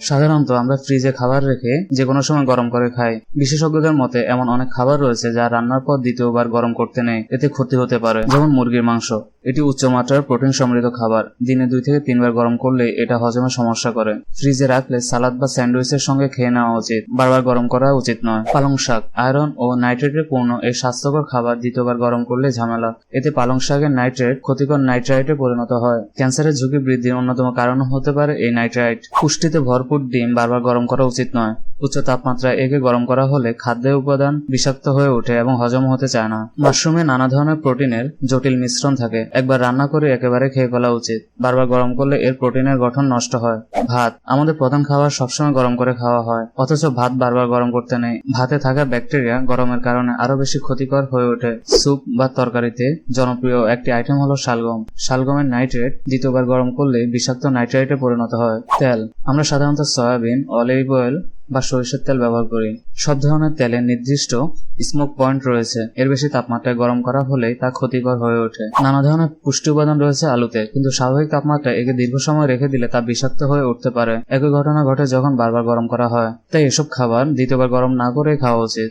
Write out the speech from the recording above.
সাধারণত আমরা ফ্রিজে খাবার রেখে যে কোনো সময় গরম করে খাই। বিশেষজ্ঞদের মতে এমন অনেক খাবার রয়েছে যা রান্নার পর দ্বিতীয়বার গরম করতে নেই। এতে ক্ষতি হতে পারে, যেমন মুরগির মাংস। এটি উচ্চমাত্রার প্রোটিন সমৃদ্ধ খাবার। দিনে দুই থেকে তিনবার গরম করলে এটা হজমে সমস্যা করে। ফ্রিজে রাখলে সালাদ বা স্যান্ডউইচের সঙ্গে খেয়ে নেওয়া উচিত। বারবার গরম করা উচিত নয়। পালং শাক, আয়রন ও নাইট্রেটে পূর্ণ এই স্বাস্থ্যকর খাবার দ্বিতীয়বার গরম করলে ঝামেলা। এতে পালং শাকের নাইট্রেট ক্ষতিকর নাইট্রাইটে পরিণত হয়। ক্যান্সারের ঝুঁকি বৃদ্ধির অন্যতম কারণ হতে পারে এই নাইট্রাইট। পুষ্টিতে ভরপুর ডিম বারবার গরম করা উচিত নয়। উচ্চ তাপমাত্রায় একে গরম করা হলে খাদ্যের উপাদান বিষাক্ত হয়ে ওঠে এবং হজম হতে চায় না। মাশরুমে নানা ধরনের প্রোটিনের জটিল মিশ্রণ থাকে। একবার রান্না করে একেবারে খেয়ে ফেলা উচিত। বারবার গরম করলে এর প্রোটিনের গঠন নষ্ট হয়। ভাত, আমাদের প্রধান খাবার সবসময় গরম করে খাওয়া হয়। অথচ ভাত বারবার গরম করতে নেই। ভাতে থাকা ব্যাকটেরিয়া গরমের কারণে আরও বেশি ক্ষতিকর হয়ে ওঠে। স্যুপ বা তরকারিতে জনপ্রিয় একটি আইটেম হলো শালগম। শালগমের নাইট্রেট দ্বিতীয়বার গরম করলে বিষাক্ত নাইট্রেটে পরিণত হয়। তেল, আমরা সাধারণত সয়াবিন, অলিভ অয়েল বা সরিষার তেল ব্যবহার করি। সব ধরনের তেলের নির্দিষ্ট স্মোক পয়েন্ট রয়েছে। এর বেশি তাপমাত্রায় গরম করা হলে তা ক্ষতিকর হয়ে ওঠে। নানা ধরনের পুষ্টি উপাদান রয়েছে আলুতে, কিন্তু স্বাভাবিক তাপমাত্রায় একে দীর্ঘ সময় রেখে দিলে তা বিষাক্ত হয়ে উঠতে পারে। একই ঘটনা ঘটে যখন বারবার গরম করা হয়। তাই এসব খাবার দ্বিতীয়বার গরম না করে খাওয়া উচিত।